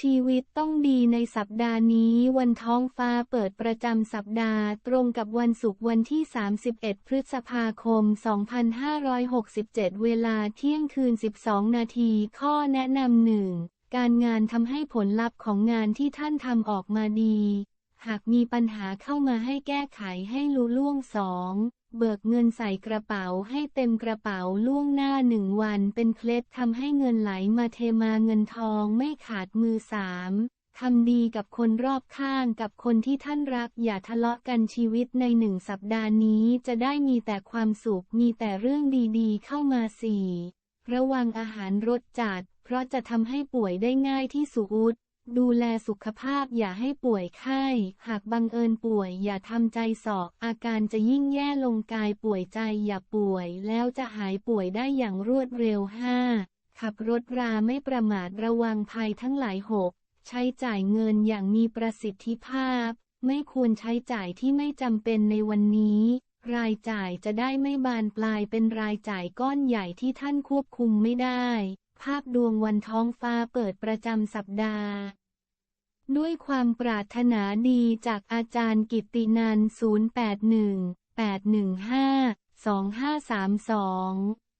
ชีวิตต้องดีในสัปดาห์นี้วันท้องฟ้าเปิดประจำสัปดาห์ ตรงกับวันศุกร์วันที่ 31 พฤษภาคม 2567 เวลาเที่ยงคืน 12 นาที ข้อแนะนำหนึ่งการงานทำให้ผลลัพธ์ของงานที่ท่านทำออกมาดี หากมีปัญหาเข้ามาให้แก้ไขให้ลุล่วงสอง เบิกเงินใส่กระเป๋าให้เต็มกระเป๋าล่วงหน้าหนึ่งวันเป็นเคล็ดทำให้เงินไหลมาเทมาเงินทองไม่ขาดมือสามทำดีกับคนรอบข้างกับคนที่ท่านรักอย่าทะเลาะกันชีวิตในหนึ่งสัปดาห์นี้จะได้มีแต่ความสุขมีแต่เรื่องดีๆ เข้ามาสี่ระวังอาหารรสจัด เพราะจะทำให้ป่วยได้ง่ายที่สุด ดูแลสุขภาพอย่าให้ป่วยไข้ หากบังเอิญป่วยอย่าทำใจสอก อาการจะยิ่งแย่ลงกายป่วยใจอย่าป่วย แล้วจะหายป่วยได้อย่างรวดเร็ว 5. ขับรถราไม่ประมาทระวังภัยทั้งหลาย 6. ใช้จ่ายเงินอย่างมีประสิทธิภาพ ไม่ควรใช้จ่ายที่ไม่จำเป็นในวันนี้ รายจ่ายจะได้ไม่บานปลายเป็นรายจ่ายก้อนใหญ่ที่ท่านควบคุมไม่ได้ ภาพดวงวันท้องฟ้าเปิดประจำสัปดาห์ ด้วยความปรารถนาดีจากอาจารย์กิตตินันท์081 815 2532